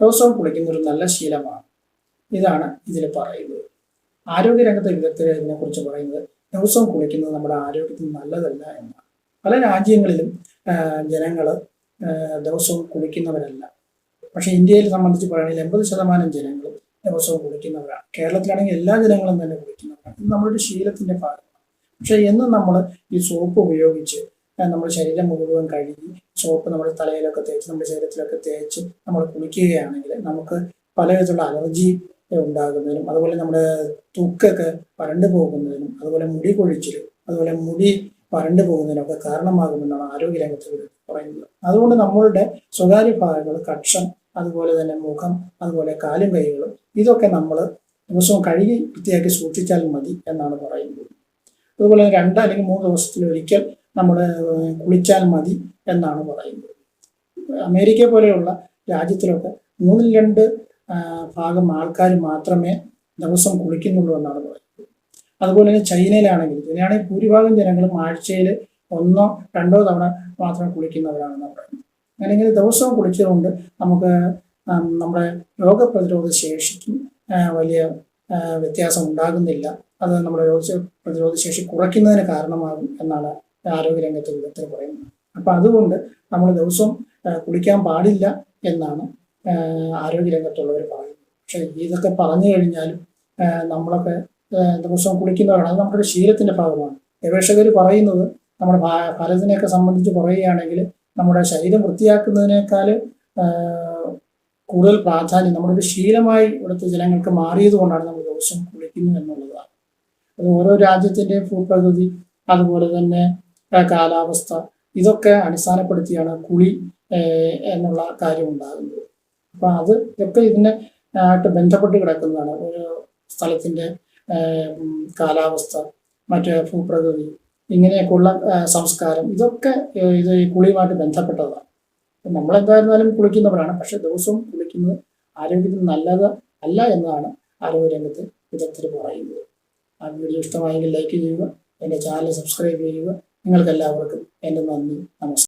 ദിവസവും കുളിക്കുന്ന ഒരു നല്ല ശീലമാണ്. ഇതാണ് ഇതിൽ പറയുന്നത്. ആരോഗ്യരംഗത്തെ വിദഗ്ധർ ഇതിനെക്കുറിച്ച് പറയുന്നത് ദിവസവും കുളിക്കുന്നത് നമ്മുടെ ആരോഗ്യത്തിന് നല്ലതല്ല എന്നാണ്. പല രാജ്യങ്ങളിലും ജനങ്ങൾ ദിവസവും കുളിക്കുന്നവരല്ല പക്ഷേ ഇന്ത്യയിൽ സംബന്ധിച്ച് പറയുകയാണെങ്കിൽ എൺപത് ശതമാനം ജനങ്ങൾ ദിവസവും കുളിക്കുന്നവരാണ് കേരളത്തിലാണെങ്കിൽ എല്ലാ ജനങ്ങളും തന്നെ കുളിക്കുന്നവരാണ് ഇത് നമ്മുടെ ശീലത്തിന്റെ ഭാഗമാണ്. പക്ഷേ എന്നും നമ്മൾ ഈ സോപ്പ് ഉപയോഗിച്ച് നമ്മുടെ ശരീരം മുഴുവൻ കഴുകി സോപ്പ് നമ്മുടെ തലയിലൊക്കെ തേച്ച് നമ്മുടെ ശരീരത്തിലൊക്കെ തേച്ച് നമ്മൾ കുളിക്കുകയാണെങ്കിൽ നമുക്ക് പലവിധത്തിലുള്ള അലർജി ഉണ്ടാകുന്നതിനും അതുപോലെ നമ്മുടെ തുക്കൊക്കെ വരണ്ടു പോകുന്നതിനും അതുപോലെ മുടി കൊഴിച്ചിലും അതുപോലെ മുടി വരണ്ടു പോകുന്നതിനൊക്കെ കാരണമാകുമെന്നാണ് ആരോഗ്യ രംഗത്ത് പറയുന്നത്. അതുകൊണ്ട് നമ്മളുടെ സ്വകാര്യ ഭാഗങ്ങൾ കക്ഷം അതുപോലെ തന്നെ മുഖം അതുപോലെ കാലും കൈകളും ഇതൊക്കെ നമ്മൾ ദിവസവും കഴുകി വൃത്തിയാക്കി സൂക്ഷിച്ചാൽ മതി എന്നാണ് പറയുന്നത്. അതുപോലെ രണ്ട് അല്ലെങ്കിൽ മൂന്ന് ദിവസത്തിൽ ഒരിക്കൽ നമ്മൾ കുളിച്ചാൽ മതി എന്നാണ് പറയുന്നത്. അമേരിക്ക പോലെയുള്ള രാജ്യത്തിലൊക്കെ മൂന്നിൽ രണ്ട് ഭാഗം ആൾക്കാർ മാത്രമേ ദിവസം കുളിക്കുന്നുള്ളൂ എന്നാണ് പറയുന്നത്. അതുപോലെ തന്നെ ചൈനയിലാണെങ്കിൽ ചൈനയാണെങ്കിൽ ഭൂരിഭാഗം ജനങ്ങളും ആഴ്ചയിൽ ഒന്നോ രണ്ടോ തവണ മാത്രം കുളിക്കുന്നവരാണെന്ന് പറയുന്നത്. അല്ലെങ്കിൽ ദിവസവും കുളിച്ചതുകൊണ്ട് നമുക്ക് നമ്മുടെ രോഗപ്രതിരോധ ശേഷിക്കും വലിയ വ്യത്യാസം ഉണ്ടാകുന്നില്ല. അത് നമ്മുടെ രോഗ പ്രതിരോധ ശേഷി കുറയ്ക്കുന്നതിന് കാരണമാകും എന്നാണ് ആരോഗ്യരംഗത്തെ വിദഗ്ധർ പറയുന്നത് അപ്പൊ അതുകൊണ്ട് നമ്മൾ ദിവസവും കുളിക്കാൻ പാടില്ല എന്നാണ് ആരോഗ്യ ആരോഗ്യരംഗത്തുള്ളവർ പറയുന്നത്. പക്ഷെ ഇതൊക്കെ പറഞ്ഞു കഴിഞ്ഞാലും നമ്മളൊക്കെ ദിവസവും കുളിക്കുന്നവരാണ്. അത് നമ്മുടെ ശീലത്തിന്റെ ഭാഗമാണ്. ഗവേഷകർ പറയുന്നത് നമ്മുടെ ഭാരതത്തിനെയൊക്കെ സംബന്ധിച്ച് പറയുകയാണെങ്കിൽ നമ്മുടെ ശരീരം വൃത്തിയാക്കുന്നതിനേക്കാൾ കൂടുതൽ പ്രാധാന്യം നമ്മുടെ ഒരു ശീലമായി ഇവിടുത്തെ ജനങ്ങൾക്ക് മാറിയത് കൊണ്ടാണ് നമ്മൾ ദിവസം കുളിക്കുന്നത് എന്നുള്ളതാണ്. അത് ഓരോ രാജ്യത്തിന്റെയും ഭൂപ്രകൃതി അതുപോലെ തന്നെ കാലാവസ്ഥ ഇതൊക്കെ അടിസ്ഥാനപ്പെടുത്തിയാണ് കുളി എന്നുള്ള കാര്യം ഉണ്ടാകുന്നത്. അപ്പം അത് ഇതൊക്കെ ഇതിനെ ആയിട്ട് ബന്ധപ്പെട്ട് കിടക്കുന്നതാണ്. ഒരു സ്ഥലത്തിന്റെ കാലാവസ്ഥ മറ്റ് ഭൂപ്രകൃതി ഇങ്ങനെയൊക്കെയുള്ള സംസ്കാരം ഇതൊക്കെ ഇത് ഈ കുളിയുമായിട്ട് ബന്ധപ്പെട്ടതാണ്. നമ്മളെന്തായിരുന്നാലും കുളിക്കുന്നവരാണ്. പക്ഷെ ദിവസവും കുളിക്കുന്നത് ആരോഗ്യത്തിന് നല്ലത് അല്ല എന്നതാണ് ആരോഗ്യരംഗത്ത് വിദഗ്ധർ പറയുന്നത്. ആ വീഡിയോ ഇഷ്ടമായെങ്കിൽ ലൈക്ക് ചെയ്യുക എന്റെ ചാനൽ സബ്സ്ക്രൈബ് ചെയ്യുക നിങ്ങൾക്ക് എല്ലാവർക്കും എന്റെ നന്ദി നമസ്കാരം.